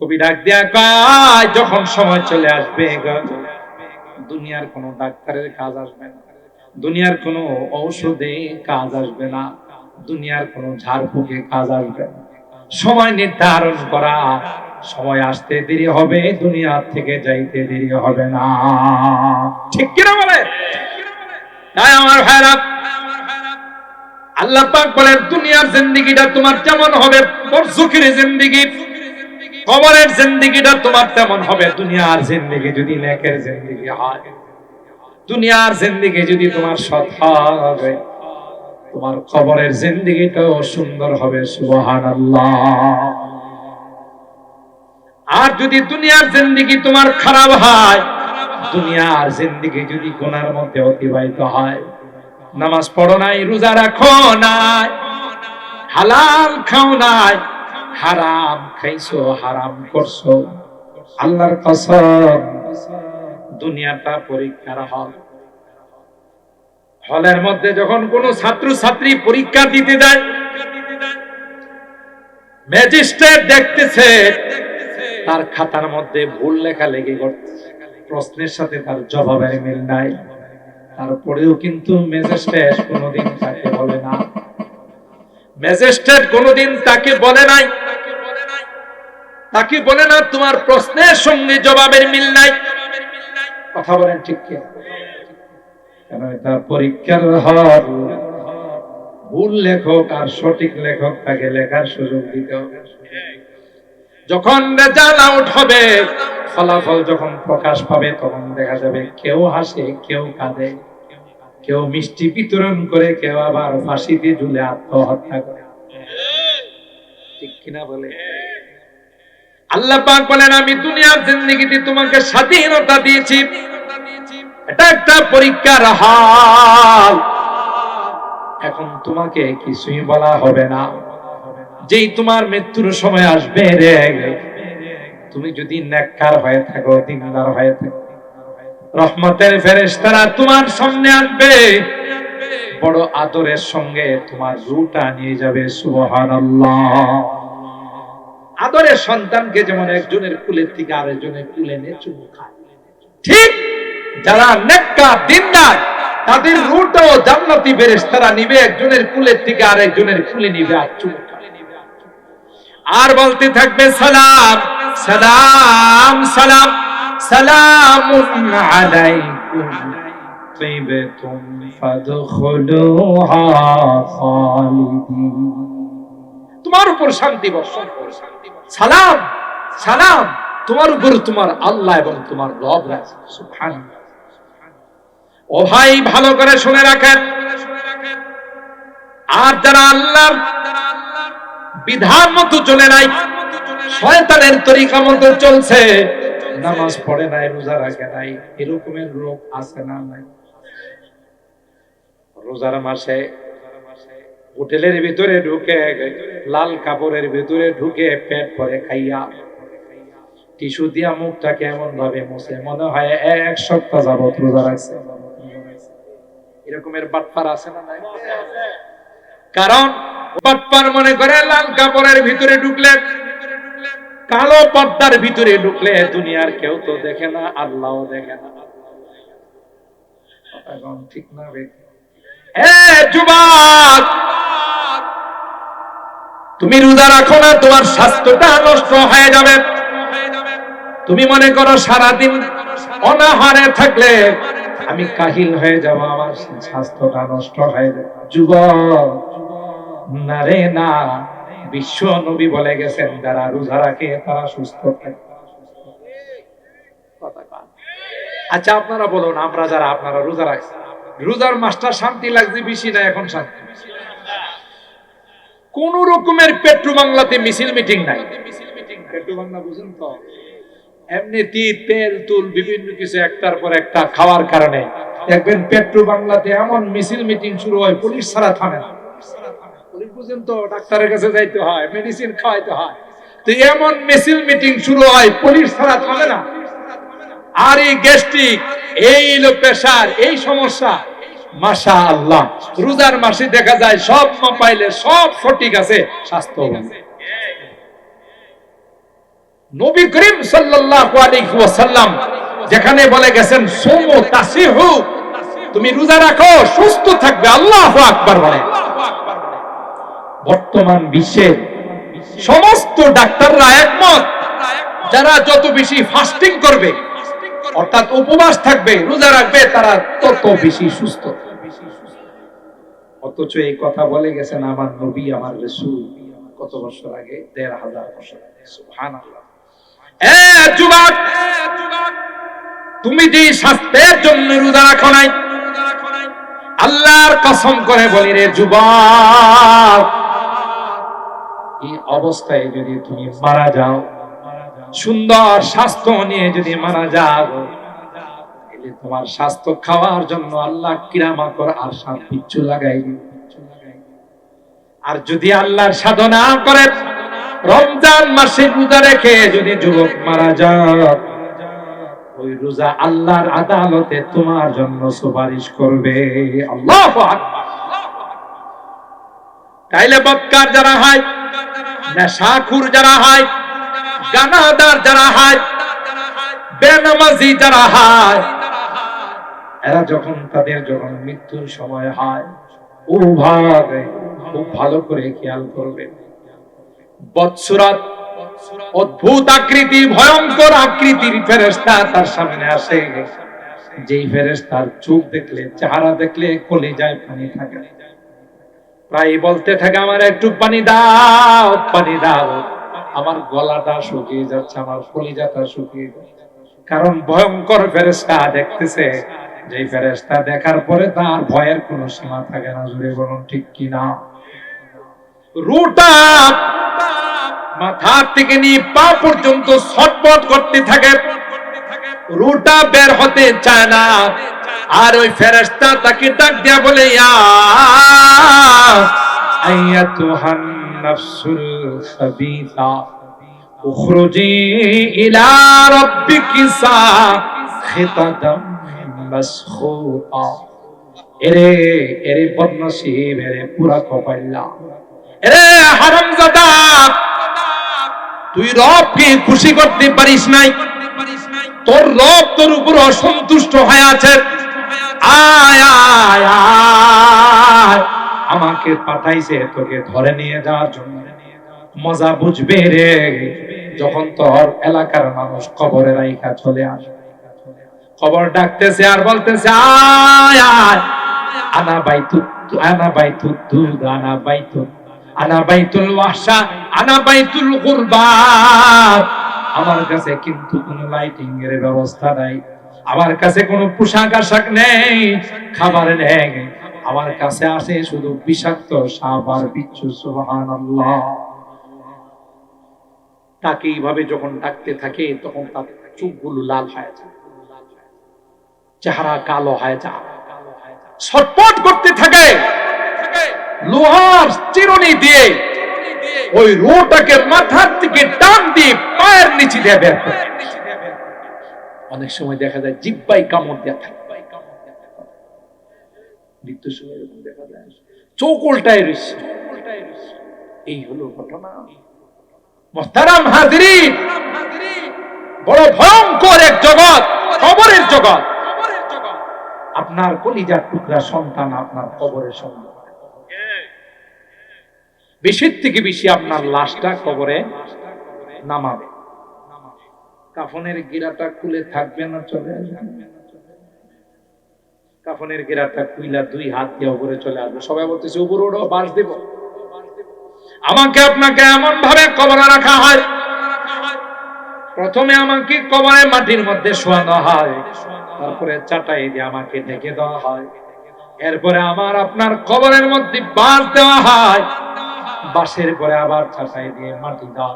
কবি ডাক দিয়া কয়, যখন সময় চলে আসবে দুনিয়ার কোনো ডাক্তারের কাজ আসবে না। দুনিয়ার কোনো ঔষধে কাজ আসবে না। দুনিয়ার কোনো ঝাড়ফুঁকে কাজ আসবে না। সময় নির্ধারণ করা, সময় আসতে দেরি হবে, দুনিয়া থেকে যাইতে দেরি হবে না। ঠিক কিনা বলে? তাই আমার ভাইরা, আল্লাহ পাক বলেন, দুনিয়ার জিন্দেগিটা তোমার যেমন হবে পরশুকের জিন্দেগি কবরের জিন্দেগিটা তোমার তেমন হবে, দুনিয়ার জিন্দেগি যদি নেকের জিন্দেগি হয়। দুনিয়ার জিন্দেগি যদি তোমার সৎ হবে, তোমার কবরের জিন্দেগিটাও সুন্দর হবে, সুবহানাল্লাহ। আর যদি দুনিয়ার জিন্দেগি তোমার খারাপ হয়, দুনিয়ার জিন্দেগি যদি গুনার মধ্যে অতিবাহিত হয়, নামাজ পড়ো নাই, রোজা রাখো নাই, হালাল খাও নাই হারাম খাইছো, হারাম করছ। আল্লাহর কসম, দুনিয়াটা পরীক্ষার হল। হলের মধ্যে যখন কোন ছাত্র ছাত্রী পরীক্ষা দিতে যায়, ম্যাজিস্ট্রেট দেখতেছে, তার খাতার মধ্যে ভুল লেখা লেগে করতেছে। প্রশ্নের সাথে তার জবাবের মিল নাই। তারপরেও কিন্তু ম্যাজিস্ট্রেট কোনোদিন তাকে বলে না। ম্যাজিস্ট্রেট কোনোদিন তাকে বলে নাই। তাকে বলে না, তোমার প্রশ্নের সঙ্গে জবাবের মিল নাই। কথা বলেন ঠিক কি পরীক্ষার হল? ভুল লেখক আর সঠিক লেখক তাকে লেখার সুযোগ দিতে হবে। যখন রেজাল্ট আউট হবে, ফলাফল যখন প্রকাশ পাবে, তখন দেখা যাবে কেউ হাসে, কেউ কাঁদে, কেউ মিষ্টি বিতরণ করে, কেউ আবার ফাঁসিতে ঝুলে আত্মহত্যা করে। ঠিক কিনা বলে? আল্লাহ পাক বলেন, আমি দুনিয়ার জিন্দগিতে তোমাকে স্বাধীনতা দিয়েছি। এটা একটা পরীক্ষার হাল। এখন তোমাকে কিছুই বলা হবে না। যেই তোমার মৃত্যুর সময় আসবে রে। তুমি যদি নেককার হয়ে থাকো, দিনদার হয়ে থাকো, রহমতের ফেরেশতারা তোমার সামনে আসবে। বড় আদরের সঙ্গে তোমার রুটা নিয়ে যাবে, সুবহানাল্লাহ। আদরের সন্তানকে যেমন একজনের কুলের থেকে আরেকজনের কুলে নিয়ে চুমু খায় ঠিক যারা নেককার দিনদার তাদের রুটাও জান্নাতি ফেরেশতারা নিবে একজনের কুলের থেকে আরেকজনের কুলে নিবে আর চুমু খাবে আর বলতে থাকবে সালাম সালাম সালাম সালামুন আলাইকুম طيبتم فادخلوها خالدين তোমার উপর শান্তি বর্ষণ করুন। সালাম সালাম। তোমার উপর তোমার আল্লাহ এবং তোমার রব সুবহানাল্লাহ। ও ভাই, ভালো করে শুনে রাখেন। আর যারা আল্লাহর বিধান মতো চলে নাই, শয়তানের তরিকা মতো চলছে, নামাজ পড়ে নাই, রোজা রাখে নাই, এরকমের লোক আছে না নাই? রোজার মাসে হোটেলের ভিতরে ঢুকে লাল কাপড়ের ভিতরে ঢুকে পেট ভরে খাইয়া। টিস্যু দিয়া মুখটাকে এমন ভাবে মুছে, মনে হয় এক সপ্তাহ যাবত রোজা রাখছে। এরকমের বাটপার আছে না কারণ বাটপার মনে করে লাল কাপড়ের ভিতরে ঢুকলে, কালো পর্দার ভিতরে ঢুকলে দুনিয়ার কেউ তো দেখে না, আল্লাহও দেখে না। ঠিক না যুবক! তুমি রোজা রাখো না, তোমার স্বাস্থ্যটা নষ্ট হয়ে যাবে। তুমি মনে করো সারাদিন অনাহারে থাকলে আমি কাহিল হয়ে যাব, আমার স্বাস্থ্যটা নষ্ট হয়ে যাবে। যুবক, না রে, না, বিশ্ব নবী বলে গেছেন, যারা রোজা রাখে তারা সুস্থ থাকে। আচ্ছা আপনারা বলুন, আমরা যারা আপনারা রোজা রাখছি, রোজার মাস্টার শান্তি লাগছে, বেশি না, এখন শান্তি? কোন রকমের পেট্রো বাংলাতে মিছিল মিটিং নাই। পেট্রো বাংলা বুঝেন তো? এমনিতে তেল, তুল, বিভিন্ন কিছু একটার পর একটা খাওয়ার কারণে। দেখবেন পেট্রো বাংলাতে এমন মিছিল মিটিং শুরু হয়, পুলিশ ছাড়া থামে না। পুলিশ বুঝেন তো, ডাক্তারের কাছে যাইতে হয়, মেডিসিন খাওয়াইতে হয়। তো এমন মিছিল মিটিং শুরু হয়, পুলিশ ছাড়া থামে না। আর এই গ্যাস্ট্রিক, এই হলো প্রেশার, এই সমস্যা। মাশা আল্লাহ রোজার মাসে দেখা যায় সব সব সঠিক আছে, স্বাস্থ্য নবী করিম সাল্লাল্লাহু আলাইহি ওয়াসাল্লাম যেখানে বলে গেছেন, সোমো তাসিহু, তুমি রোজা রাখো, সুস্থ থাকবে, আল্লাহু আকবার বলে। বর্তমান বিশ্বের সমস্ত ডাক্তাররা একমত, যারা যত বেশি ফাস্টিং করবে অর্থাৎ উপবাস থাকবে, রোজা রাখবে, তারা তত বেশি সুস্থ। অথচ এই কথা বলে গেছেন আমার নবী, আমার রসুল, কত বছর আগে? দেড় হাজার বছর তুমি যে স্বাস্থ্যের জন্য রোজা রাখো নাই, আল্লাহর কসম করে বলি রে যুবক, এই অবস্থায় যদি তুমি মারা যাও সুন্দর স্বাস্থ্য নিয়ে যদি মারা যাও তোমার স্বাস্থ্য খাওয়ার জন্য আল্লাহ কিরামাকর আর সাত পিচ্ছু লাগাই আর যদি আল্লাহর সাধনা করে, রমজান মাসে রোজা রেখে যদি যুবক মারা যায় ওই রোজা আল্লাহর আদালতে তোমার জন্য সুপারিশ করবে। আল্লাহ তাইলে বৎকার যারা হয়, নেশাখুর যারা হয় গানাদার যারা হয়, বেনামাজি যারা হয়, এরা যখন তাদের যখন মৃত্যুর সময় হয় ও ভাবে খুব ভালো করে খেয়াল করবে। বৎসরাত অদ্ভুত আকৃতি, ভয়ঙ্কর আকৃতির ফেরেস্তা তার সামনে আসে। যেই ফেরেস্তার চোখ দেখলে, চেহারা দেখলে কলে যায় পানি থাকে। প্রায় বলতে থাকে, আমার একটু পানি দাও পানি দাও। আমার গলাটা শুকিয়ে যাচ্ছে, আমার কলিজাটা শুকিয়ে যাচ্ছে। কারণ ভয়ঙ্কর ফেরেস্তা দেখতেছে যে ফেরেস্তা দেখার পরে তার ভয়ের কোনো সীমা থাকে না জুড়ে বলুন ঠিক কিনা রুটা মাথার থেকে নিয়ে পা পর্যন্ত ছটপট করতে থাকে। রুটা বের হতে চায় না। আর ওই ফেরেশতা তাকে ডাক দিয়া বলে, ইয়া এরে এরে বদনসিব, এরে পুরা কপাইলা এরে হারামজাদা, তুই রবকে খুশি করতে পারিস নাই। তোর রব তোর উপর অসন্তুষ্ট হয়ে আছে। আয় আয় আয়। আমাকে পাঠাইছে, তোকে ধরে নিয়ে যাওয়ার জন্য। মজা বুঝবে রে, যখন তোর এলাকার মানুষ কবরে রাইখা চলে আসে। খবর ডাকতেছে আর বলতেছে, আয় আয়, আনা বাইতু আনা বাইতু দুধ, আনা বাইতু আনা বাইতুল ওয়াহশা, আনা বাইতুল কুরবাত আমার কাছে কিন্তু কোনো লাইটিং এর ব্যবস্থা নাই। আমার কাছে কোনো পোশাক আশাক নেই, খাবার নেই। আমার কাছে আসে শুধু বিষাক্ত সাপ আর বিচ্ছু, সুবহানাল্লাহ। তাকে এইভাবে যখন ডাকতে থাকে, তখন তার চোখগুলো লাল হয়ে যায়। চেহারা কালো হয়ে যায়। ছটপট করতে থাকে। লোহার চিরুনি দিয়ে ওই রোটাকে মাথার থেকে টান দিয়ে পায়ের নিচে দিয়ে অনেক সময় দেখা যায় জিব্বাই কামড় দেওয়া থাকে। মৃত্যুর সময় এরকম দেখা যায় চোখ উল্টায় রয়েছে এই হলো ঘটনা। বড় ভয়ঙ্কর এক জগৎ, কবরের জগৎ। আপনার কলিজার টুকরা সন্তান আপনার কবরের সন্তান। বেশির থেকে বেশি আপনার লাশটা কবরে নামাবে। কাফনের গিরাটা খুলে থাকবে না, চলে আসবে কাফনের গিরাটা খুইলা দুই হাত দিয়ে উপরে চলে আসবে। সবাই বলতেছে, উপরে ওঠো বাস দেব। আমাকে আপনাকে এমন ভাবে কবরে রাখা হয়, প্রথমে আমাকে কবরে মাটির মধ্যে শোয়ানো হয়, তারপরে চাটাই দিয়ে আমাকে ঢেকে দেওয়া হয়। এরপরে আমার আপনার কবরের মধ্যে বাস দেওয়া হয় বাসের পরে আবার চাটাই দিয়ে মাটি দেওয়া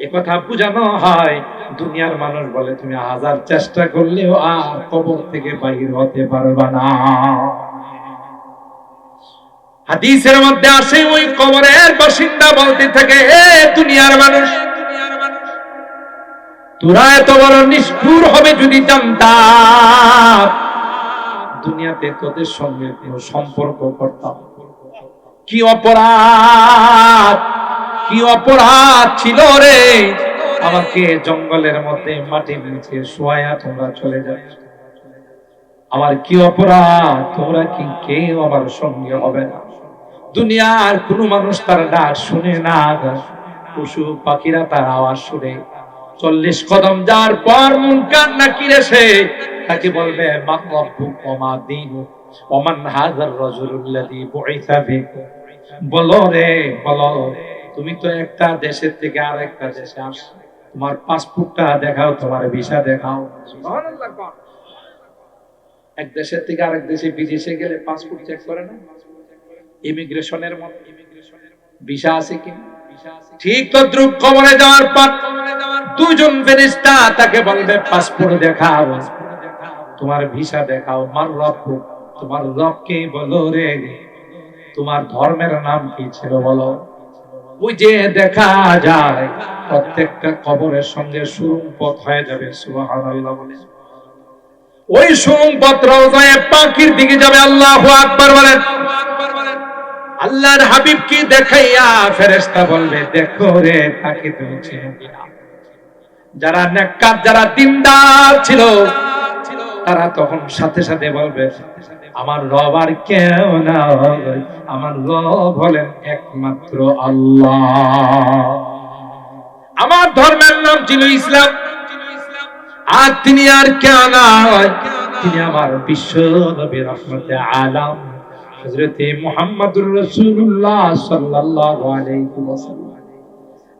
কথা বুঝানো হয়। দুনিয়ার মানুষ বলে, তুমি হাজার চেষ্টা করলেও আর কবর থেকে বাহির হতে পারবা না। হাদিসের মধ্যে আসে, ওই কবরের বাসিন্দা বলতে থাকে, এ দুনিয়ার মানুষ, তোরা এত বড় নিষ্ঠুর হবে যদি জানতাম। দুনিয়াতে তোদের সঙ্গে সম্পর্ক করতাম। কি অপরাধ! কি অপরাধ ছিল রে? আমাকে জঙ্গলের মধ্যে মাটির নিচে শোয়া তোমরা চলে যাবে আমার কি অপরাধ? তোমরা কি কেউ আমার সঙ্গে হবে না? দুনিয়ার কোন মানুষ তার ডাক শুনে না পশু পাখিরা তার আওয়াজ শুনে। চল্লিশ কদম যার পর মন কান্না কিরে সে? তাকে বলবে, মা রব্বুক ওয়া মা দীনুক ওয়া মান হাযার রাজুলুল্লাযী বুইসা ফিকুম। বলো রে, বলো। তুমি তো একটা দেশের থেকে আরেকটা দেশে আসছো তোমার পাসপোর্টটা দেখাও তোমার ভিসা দেখাও। এক দেশের থেকে আরেক দেশে বিদেশে গেলে পাসপোর্ট চেক করে না? ইমিগ্রেশনের মতো। ভিসা আছে কি? ঠিক তো দ্রুপ যাওয়ার পর দুজন ফেরিস্তা তাকে বলবে পাসপোর্ট দেখাও তোমার ভিসা দেখাও মার রব তোমার রবকে বলো রে তোমার ধর্মের নাম কি ছিল বলো। দেখা যায়, প্রত্যেকটা কবরের সঙ্গে হয়ে যাবে বলে। ওই পাখির দিকে যাবে, আল্লাহু আকবার আল্লাহর হাবিব কি দেখাইয়া ফেরেশতা বলবে, দেখো রে তাকে তুমি যারা নেককার, যারা দিনদার ছিল তারা তখন সাথে সাথে বলবে, আমার রব আর কেউ না আমার রব হলেন একমাত্র আল্লাহ। আমার ধর্মের নাম ছিল ইসলাম। আর তিনি আর কেউ নয় তিনি আমার বিশ্ব নবী রহমতে আলাম। সাল্লাল্লাহু আলাইহি ওয়াসাল্লাম।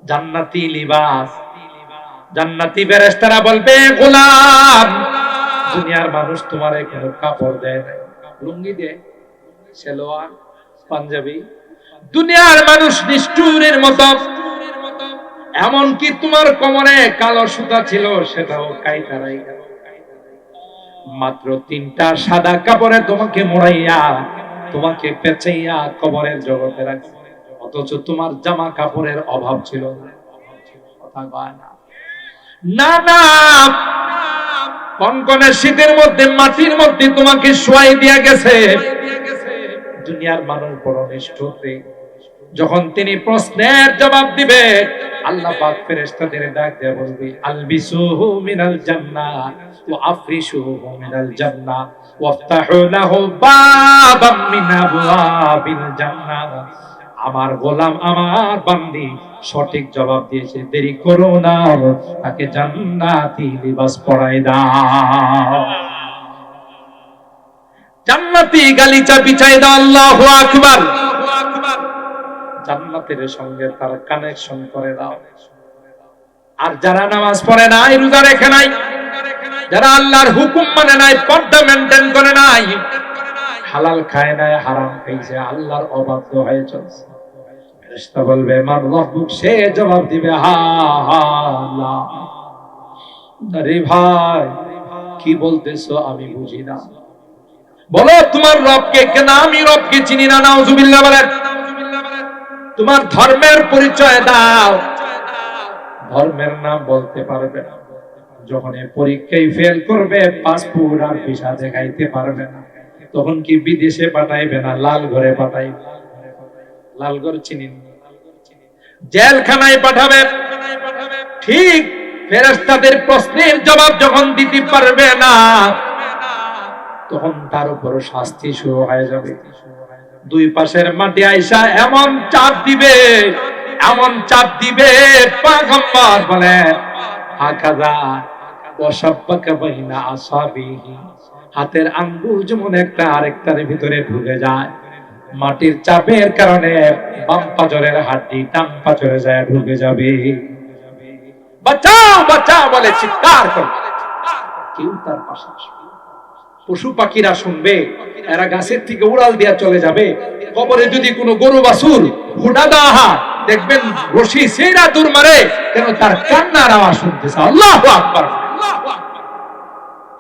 জান্নাতি লিবাস। জান্নাতি ফেরেশতারা বলবে গোলাম দুনিয়ার মানুষ তোমার কোনো কাপড় দেয় না লুঙ্গি দেয়, সেলোয়ার, পাঞ্জাবি। দুনিয়ার মানুষ নিষ্ঠুরের মতো। এমনকি তোমার কোমরে কালো সুতা ছিল, সেটাও কাইতারাই গেল মাত্র তিনটা সাদা কাপড়ে তোমাকে মোড়াইয়া, তোমাকে পেঁচাইয়া কবরের জগতে রাখছে। অথচ তোমার জামা কাপড়ের অভাব ছিল না না কনকনে শীতের মধ্যে, মাটির মধ্যে তোমাকে শোয়াই দিয়া গেছে। দুনিয়ার মানুষ বড় নিষ্ঠুর যখন তিনি প্রশ্নের জবাব দিবে, আল্লাহ পাক ফেরেশতাদের ডাক দিয়ে বলবে, আলবিসুহু মিনাল জান্নাহ ওয়া আফরিশুহু মিনাল জান্নাহ ওয়াফতাহু লাহু বাবাম মিন আবওয়াবিল জান্নাহ আমার গোলাম, আমার বান্দি সঠিক জবাব দিয়েছে দেরি করো না, তাকে জান্নাতি লিবাস পরাই দাও। জান্নাতি গালিচা বিছাই দাও, আল্লাহু আকবার। জান্নাতের সঙ্গে তার কানেকশন করে দাও। আর যারা নামাজ পড়ে নাই, রোজা রেখে নাই, যারা আল্লাহর হুকুম মানে নাই, পর্দা মেনটেন করে নাই, হালাল খায় নাই, হারাম খাইছে, আল্লাহর অবাধ্য হয়ে চলছে। ফেরেশতা বলবে মান রব্বুক সে জবাব দিবে, হা হা আল্লাহ আরে ভাই, কি বলতেছো আমি বুঝি না। বলো, তোমার রবকে কেন আমি রবকে চিনি না? নাউজুবিল্লাহ বলেন। তোমার ধর্মের পরিচয় দাও। ধর্মের নাম বলতে পারবে না। যখন এই পরীক্ষায় ফেল করবে পাসপোর্ট আর ভিসা দেখাইতে পারবে না। তখন কি বিদেশে পাঠাইবে না, লাল ঘরে পাঠাইবে? লাল ঘর চিনি। জেলখানায় পাঠাবে। ঠিক ফেরেশতাদের প্রশ্নের জবাব যখন দিতে পারবে না, তখন তার উপর শাস্তি শুরু হয়ে যাবে। দুই পাশের মাটি আইসা এমন চাপ দিবে, এমন চাপ দিবে, পাগম্বর বলে হাকাজা ওয়াসাব্বাকা বাইনা আসাবিহি। হাতের আঙ্গুল যেমন একটা, আরেকটার ভিতরে ঢুকে যায়। মাটির চাপের কারণে বাম পাজরের হাড্ডি ডান পাজরে যায় ঢুকে যাবে। বলে চিৎকার করে কেউ তার পাশে পশু পাখিরা শুনবে, এরা গাছের থেকে উড়াল দিয়া চলে যাবে। কবরে যদি কোনো গরু দেওয়া দেখবেন রশি সেরা দূর মারে কেন তার কান্নার আওয়াজ শুনতেছে আল্লাহ আকবার।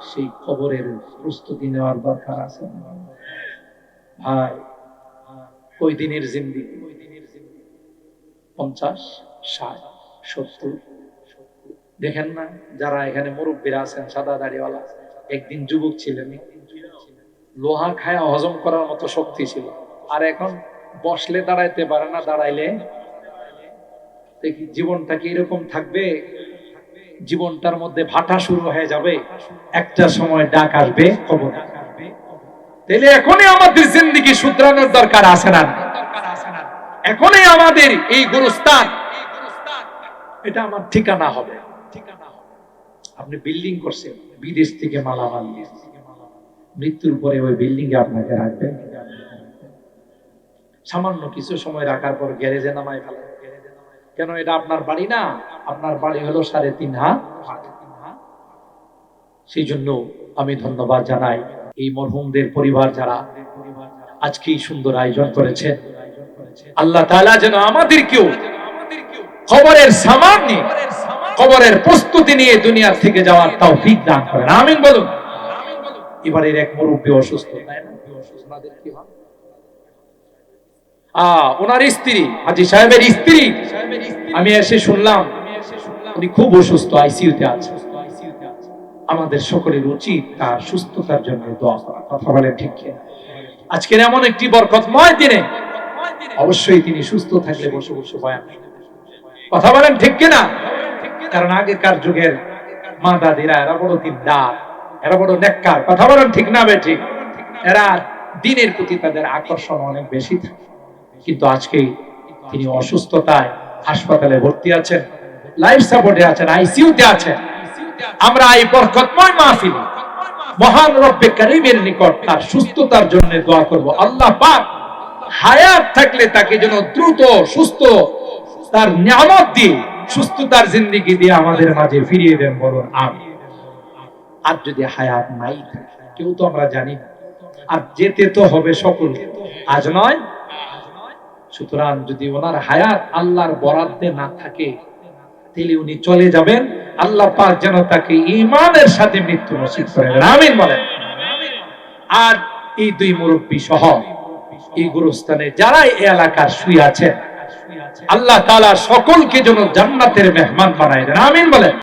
সেই কবরের প্রস্তুতি নেওয়ার দরকার আছে ভাই কই দিনের জিন্দিগি পঞ্চাশ, ষাট, সত্তর। দেখেন না, যারা এখানে মুরব্বীরা আছেন, সাদা দাড়িওয়ালা, একদিন যুবক ছিলেন লোহা খায়া হজম করার মতো শক্তি ছিল। আর এখন বসলে দাঁড়াইতে পারে না, দাঁড়াইলে দেখি জীবনটা কি এরকম থাকবে? জীবনটার মধ্যে ভাটা শুরু হয়ে যাবে। একটা সময় ডাক আসবে, খবর। তাহলে এখনই আমাদের জিন্দিগি শুধরানোর দরকার আছে না? এখনই আমাদের এই গুরুস্থান, এটা আমার ঠিকানা হবে। আপনি বিল্ডিং করছেন, বিদেশ থেকে মালামাল নিয়ে। মৃত্যুর পরে ওই বিল্ডিং এ আপনাকে রাখবেন। সামান্য কিছু সময় রাখার পর গ্যারেজে নামায় ফেলেন। কেন এটা আপনার বাড়ি না? আপনার বাড়ি হলো সাড়ে তিন হাত। সেই জন্য আমি ধন্যবাদ জানাই। এই মরহুমদের পরিবার যারা আজকে সুন্দর আয়োজন করেছে। আল্লাহ তাআলা যেন আমাদেরকেও খবরের সামান নিয়ে খবরের প্রস্তুতি নিয়ে দুনিয়ার থেকে যাওয়ার তৌফিক দান করেন। আমিন বলুন। এবারের এক মুরব্বী অসুস্থ। তাই না ওনার স্ত্রী, হাজি সাহেবের স্ত্রী। আমি এসে শুনলাম, উনি খুব অসুস্থ আইসিইউতে আছে। আমাদের সকলের উচিত তার সুস্থতার জন্য দোয়া করা। কথা বলে ঠিক কিনা? আজকের এমন একটি বরকতময় দিনে অবশ্যই তিনি সুস্থ থাকলে বসে বসে বয়ান কথা বলেন ঠিক কিনা? কারণ আগেকার যুগের মা দাদিরা এরা বড় দিনদার, এরা বড় নেককার। কথা বলেন ঠিক না ঠিক এরা দিনের প্রতি তাদের আকর্ষণ অনেক বেশি থাকে। কিন্তু আজকে তিনি অসুস্থতায় হাসপাতালে ভর্তি আছেন, লাইফ সাপোর্টে আছেন, আইসিইউতে আছেন। আমরা এই বরকতময় মাহফিলে, মহান রব্বে করিমের নিকট তার সুস্থতার জন্য দোয়া করব। আল্লাহ পাক হায়াত থাকলে তাকে যেন দ্রুত, সুস্থ তার নিয়ামত দিয়ে, সুস্থতার জিন্দিগি দিয়ে আমাদের মাঝে ফিরিয়ে দেন বলুন আমি আর যদি হায়াত নাই থাকে, কেউ তো আমরা জানি না। আর যেতে তো হবে সকল, আজ নয়। সুতরাং যদি ওনার হায়াত আল্লাহর বরাদ্দে না থাকে তাহলে উনি চলে যাবেন। আল্লাহ পাক যেন তাকে ইমানের সাথে মৃত্যু নসিব করেন আমিন বলেন। আর এই দুই মুরব্বী সহ এই গুরুস্থানে যারা এই এলাকার শুয়ে আছেন, আল্লাহ তাআলা সকলকে যেন জান্নাতের মেহমান বানায় দেন। আমিন বলেন।